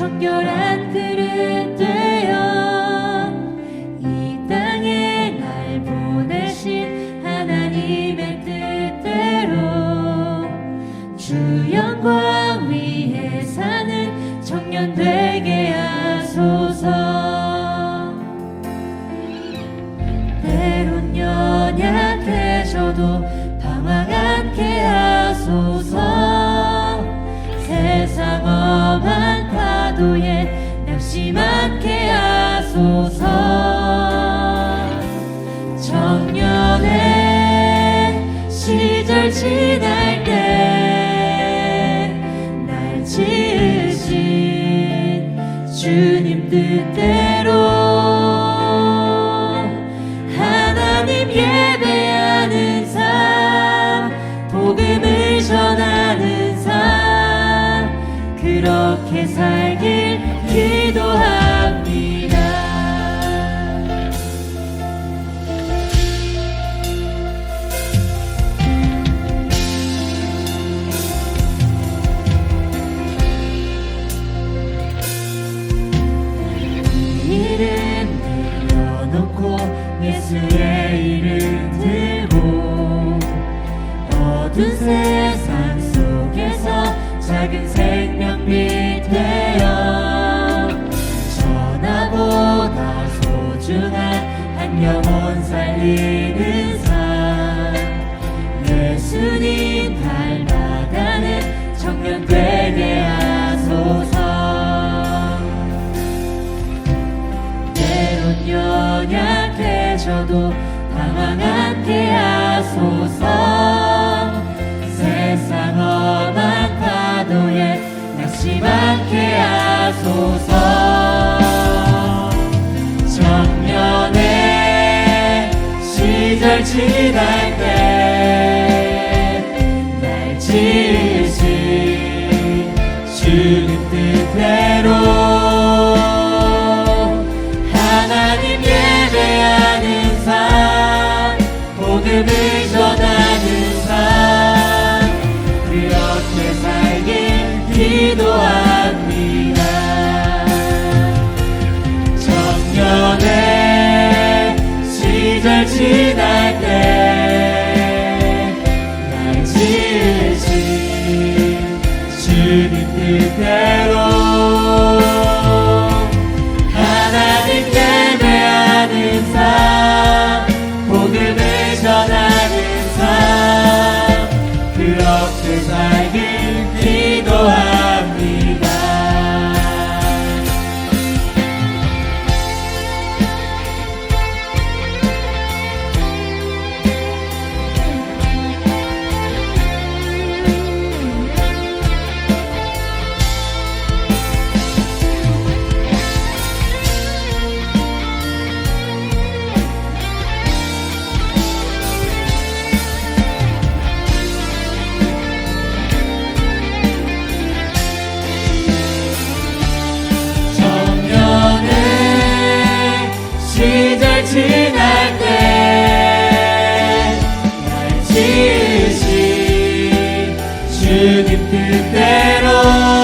정결한 그릇 되어 이 땅에 날 보내신 하나님의 뜻대로 주 영광 위에 사는 청년 되게 하소서. 때론 연약해져도 방황 않게 하소서 파도에 낙심 않게 하소서. 청년의 시절 지날 때 날 지으신 주님 뜻대로 하나님 예배하는 삶 복음을 전하는 삶 그렇게 살길 예수의 이름 들고 어두운 세상 속에서 작은 생명빛 되어 전하보다 소중한 한 영혼 살리는 방황 않게 하소서. 세상 험한 파도에 낙심 않게 하소서. 정년의 시절 지날 때 복음을 전하는 삶. 그렇게 살길 기도합니다. 지날 때날 지으신 주님 뜻대로 Doctor's eye. 지날 때날 지으신 주님 뜻대로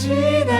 지나